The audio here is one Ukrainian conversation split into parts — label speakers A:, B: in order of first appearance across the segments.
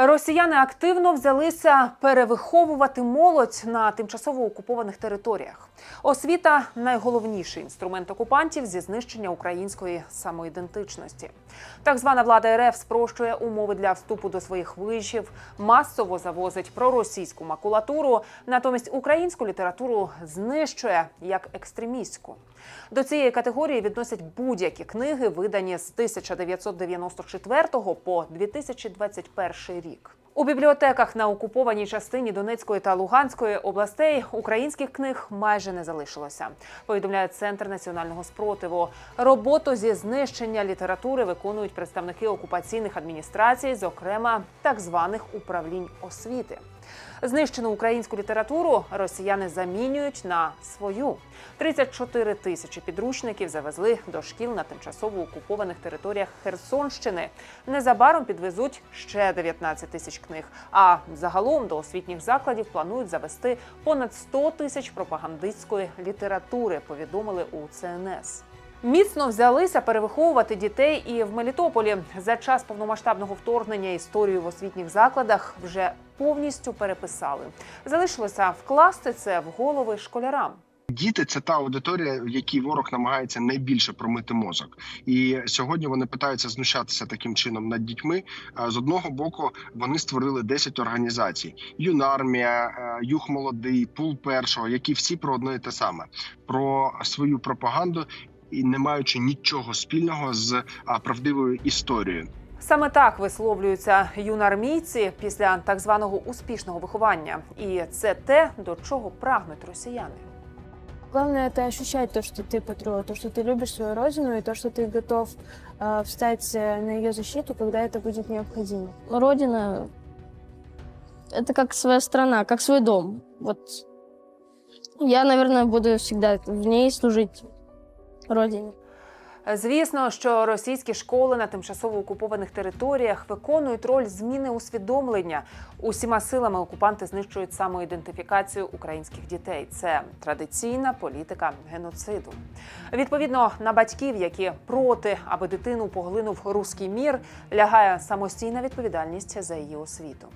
A: Росіяни активно взялися перевиховувати молодь на тимчасово окупованих територіях. Освіта найголовніший інструмент окупантів зі знищення української самоідентичності. Так звана влада РФ спрощує умови для вступу до своїх вишів, масово завозить проросійську макулатуру, натомість українську літературу знищує як екстремістську. До цієї категорії відносять будь-які книги, видані з 1994 по 2021 рік. У бібліотеках на окупованій частині Донецької та Луганської областей українських книг майже не залишилося. Повідомляє центр національного спротиву. Роботу зі знищення літератури виконують представники окупаційних адміністрацій, зокрема так званих управлінь освіти. Знищену українську літературу росіяни замінюють на свою. 34 тисячі підручників завезли до шкіл на тимчасово окупованих територіях Херсонщини. Незабаром підвезуть ще 19 тисяч книг. А загалом до освітніх закладів планують завести понад 100 тисяч пропагандистської літератури. Повідомили у ЦНС. Міцно взялися перевиховувати дітей і в Мелітополі. За час повномасштабного вторгнення історію в освітніх закладах вже повністю переписали. Залишилося вкласти це в голови школярам.
B: Діти це та аудиторія, в якій ворог намагається найбільше промити мозок, і сьогодні вони питаються знущатися таким чином над дітьми. З одного боку вони створили 10 організацій: юнармія, е, юг молодий, пул першого, які всі про одне і те саме про свою пропаганду і не маючи нічого спільного з а, правдивою історією.
A: Саме так висловлюються юнармійці після так званого успішного виховання, і це те, до чого прагнуть росіяни.
C: Главное это ощущать то, что ты патриот, то, что ты любишь свою родину и то, что ты готов э, встать э, на ее защиту, когда это будет необходимо.
D: Родина — это как своя страна, как свой дом. Вот я, наверное, буду всегда в ней служить родине.
A: Звісно, що російські школи на тимчасово окупованих територіях виконують роль зміни усвідомлення. Усіма силами окупанти знищують самоідентифікацію українських дітей. Це традиційна політика геноциду. Відповідно на батьків, які проти, аби дитину поглинув руський мір, лягає самостійна відповідальність за її освіту.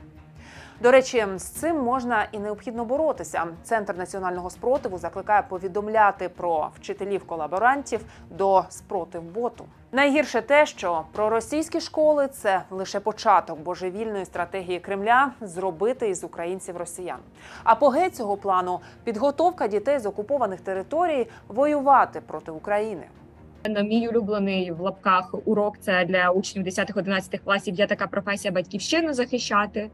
A: До речі, з цим можна і необхідно боротися. Центр національного спротиву закликає повідомляти про вчителів-колаборантів до спротив боту. Найгірше те, що проросійські школи це лише початок божевільної стратегії Кремля зробити із українців росіян. Апогей цього плану підготовка дітей з окупованих територій воювати проти України.
E: На мій улюблений в лапках урок це для учнів 10-11 класів. Є така професія батьківщину захищати.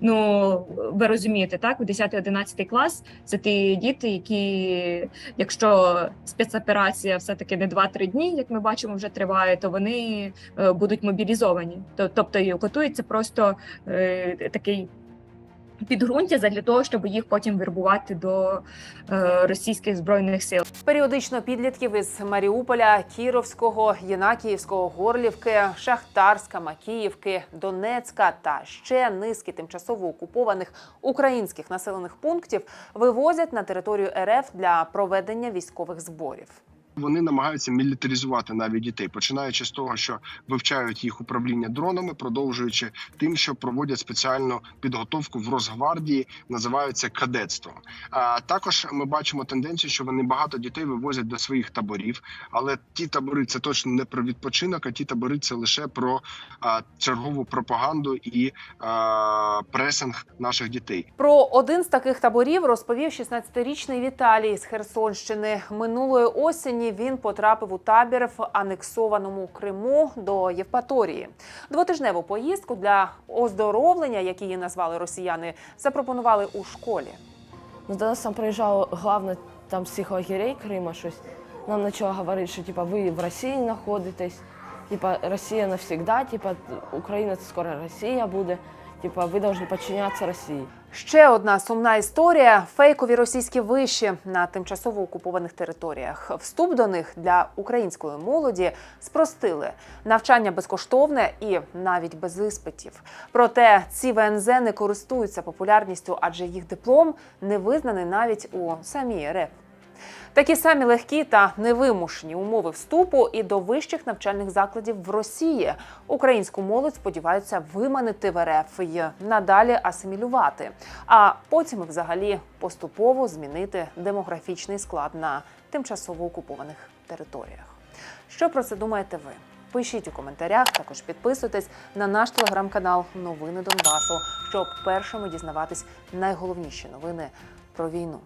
E: Ну ви розумієте, так у 10-11 клас це ті діти, які, якщо спецоперація все таки не 2-3 дні, як ми бачимо, вже триває, то вони е, будуть мобілізовані. То- Тобто готується просто е, такий. Підґрунтя для того, щоб їх потім вербувати до е, російських збройних сил.
A: Періодично підлітків із Маріуполя, Кіровського, Єнакіївського, Горлівки, Шахтарська, Макіївки, Донецька та ще низки тимчасово окупованих українських населених пунктів вивозять на територію РФ для проведення військових зборів.
B: Вони намагаються мілітаризувати навіть дітей, починаючи з того, що вивчають їх управління дронами, продовжуючи тим, що проводять спеціальну підготовку в Росгвардії, називаються кадетством. А також ми бачимо тенденцію, що вони багато дітей вивозять до своїх таборів, але ті табори це точно не про відпочинок, а ті табори це лише про а, чергову пропаганду і а, пресинг наших дітей.
A: Про один з таких таборів розповів 16-річний Віталій з Херсонщини. Минулої осені він потрапив у табір в анексованому Криму до Євпаторії. Двотижневу поїздку для оздоровлення, як її назвали росіяни, запропонували у школі.
F: Ну, до нас там приїжджав главний там цих лагерей Крима щось. Нам почало говорити, що типа ви в Росії знаходитесь, типа Росія навсегда, типа Україна це скоро Росія буде. Типа ви повинні підчинятися Росії.
A: Ще одна сумна історія: фейкові російські виші на тимчасово окупованих територіях. Вступ до них для української молоді спростили навчання безкоштовне і навіть без іспитів. Проте ці ВНЗ не користуються популярністю, адже їх диплом не визнаний навіть у самій РФ. Такі самі легкі та невимушені умови вступу і до вищих навчальних закладів в Росії. Українську молодь сподіваються виманити в РФ і надалі асимілювати, а потім взагалі поступово змінити демографічний склад на тимчасово окупованих територіях. Що про це думаєте ви? Пишіть у коментарях, також підписуйтесь на наш телеграм-канал Новини Донбасу, щоб першими дізнаватись найголовніші новини про війну.